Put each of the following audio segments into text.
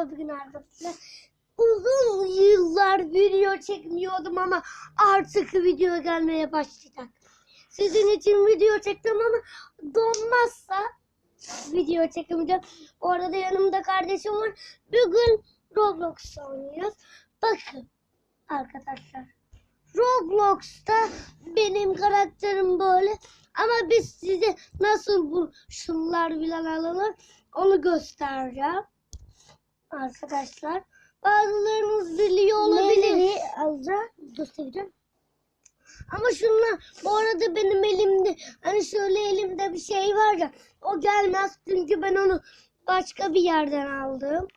Bugün arkadaşlar. Uzun yıllar video çekmiyordum ama artık video gelmeye başlayacak. Sizin için video çektim ama donmazsa video çekemeyeceğim. Bu arada yanımda kardeşim var. Bugün Roblox oynuyoruz. Bakın arkadaşlar. Roblox'ta benim karakterim böyle. Ama biz size nasıl bu şunlar bilen alınır onu göstereceğim. Arkadaşlar. Bazılarınız biliyor olabilir. alacağım. Göstereceğim. Ama şunlar bu arada benim elimde hani şöyle elimde bir şey var ya o gelmez çünkü ben onu başka bir yerden aldım.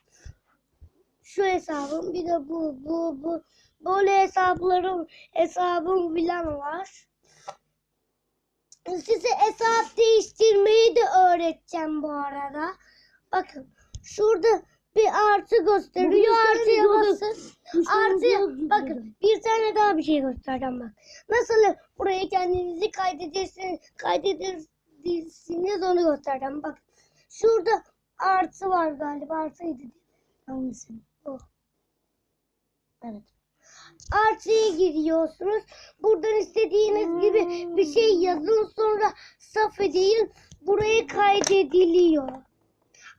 Şu hesabım bir de bu bu bu böyle hesaplarım hesabım bilen var. Size hesap değiştirmeyi de öğreteceğim bu arada. Bakın şurada bir artı gösteriyor. Artıya basın. Artıya bakın bir tane daha bir şey göstereceğim bak. Nasıl buraya kendinizi kaydedersiniz, kaydedersiniz onu göstereceğim. Bak şurada artı var galiba. Artıydı. Hangisi? O. Evet. Artıya giriyorsunuz. Buradan istediğiniz gibi bir şey yazın sonra saf edin. Buraya kaydediliyor.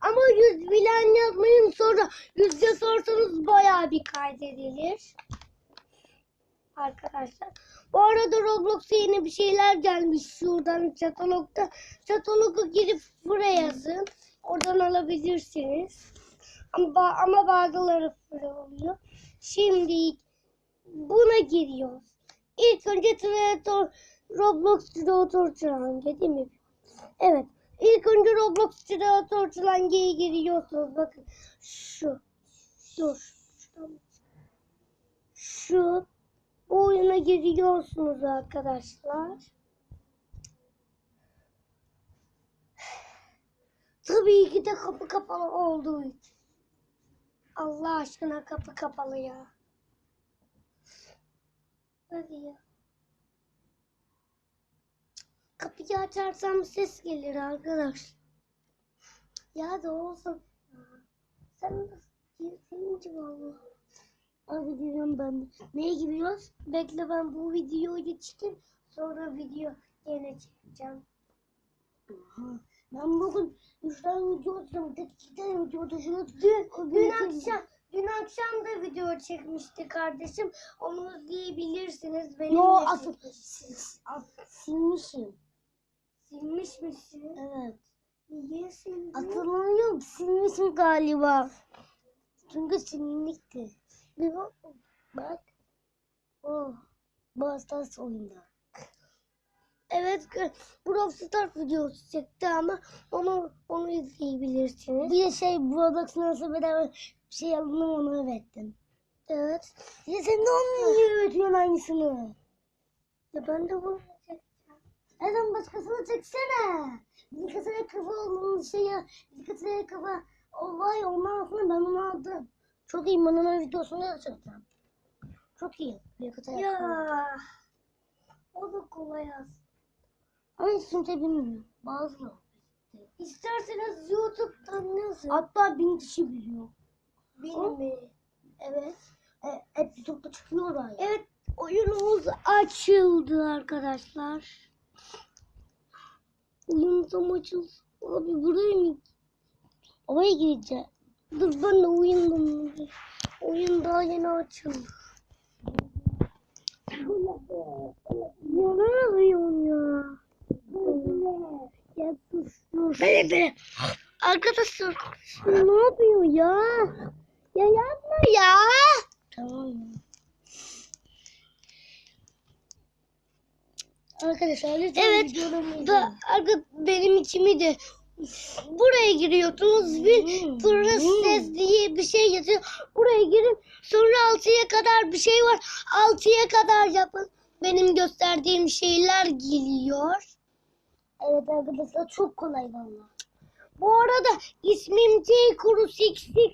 Ama yüz bilen yazmayın sonra yüzde sorsanız bayağı bir kaydedilir. Arkadaşlar. Bu arada Roblox'a yeni bir şeyler gelmiş şuradan katalogda. Katalogu girip buraya yazın. Oradan alabilirsiniz. Ama, ama bazıları böyle oluyor. Şimdi buna giriyoruz. İlk önce Creator Roblox Creator Challenge değil mi? Evet. İlk önce Roblox Creator Challenge'ye giriyorsunuz. Bakın şu. Dur. Şu. Oyuna giriyorsunuz arkadaşlar. Tabii ki de kapı kapalı olduğu için. Allah aşkına kapı kapalı ya. Hadi ya. Kapıyı açarsam ses gelir arkadaş. Ya da olsun. Sen nasıl girdin valla. Abi diyorum ben. Neye giriyoruz? Bekle ben bu videoyu çıkayım. Sonra video yine çekeceğim. Aha. Ben bugün 3 tane video atacağım. Tek 2 tane video atacağım. Dün, dün akşam Dün akşam da video çekmişti kardeşim. Onu izleyebilirsiniz. Benim Yo de asıl silmişim. Silmiş misin? Evet. Niye sildin? Hatırlamıyorum silmişim galiba. Çünkü silinlikti. Bir bak. Bak. Oh. Bastas oyunda. Evet, Brawl Stars videosu çekti ama onu onu izleyebilirsiniz. Bir de şey Roblox'un nasıl beraber bir şey aldım onu öğrettim. Evet. Ya sen de onu niye öğretiyorsun aynısını? Ya ben de bunu sen başkasını çeksene. Kasaya kafa olduğun şey ya. Kasaya kafa olay ondan sonra ben onu aldım. Çok iyi ben onun videosunu da çekeceğim. Çok iyi. Kafa. Ya. O da kolay aslında. Ama hiç kimse bilmiyor. Bazıları. İsterseniz YouTube'dan yazın. Hatta bin kişi biliyor. Benim mi? Evet. E, hep YouTube'da çıkıyor ya. Evet oyunumuz açıldı arkadaşlar. Oyun tam açıldı. Abi buraya mı? Oraya gireceğim. Dur ben de oyun Oyun daha yeni açıldı. Ya ne yapıyorsun ya? Ya sus sus. Bebe. Arkadaşlar ne yapıyor ya? Ya yapma ya. Tamam ya. Arkadaşlar lütfen Evet, videolarımı da- benim içimi de buraya giriyorsunuz bir Hmm, proses diye bir şey yazıyor. Buraya girin sonra altıya kadar bir şey var. Altıya kadar yapın. Benim gösterdiğim şeyler geliyor. Evet arkadaşlar çok kolay valla. Bu arada ismim T Kuru 66'ti.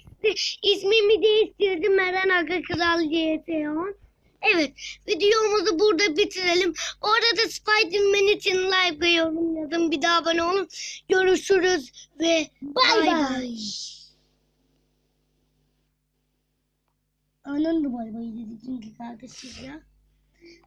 İsmimi değiştirdim Eren Aga Kral GT10. Evet videomuzu burada bitirelim. Orada da Spider-Man için like ve yorum yazın. Bir daha abone olun. Görüşürüz ve bay bay. Onun da bay bay dedi çünkü kardeşim ya.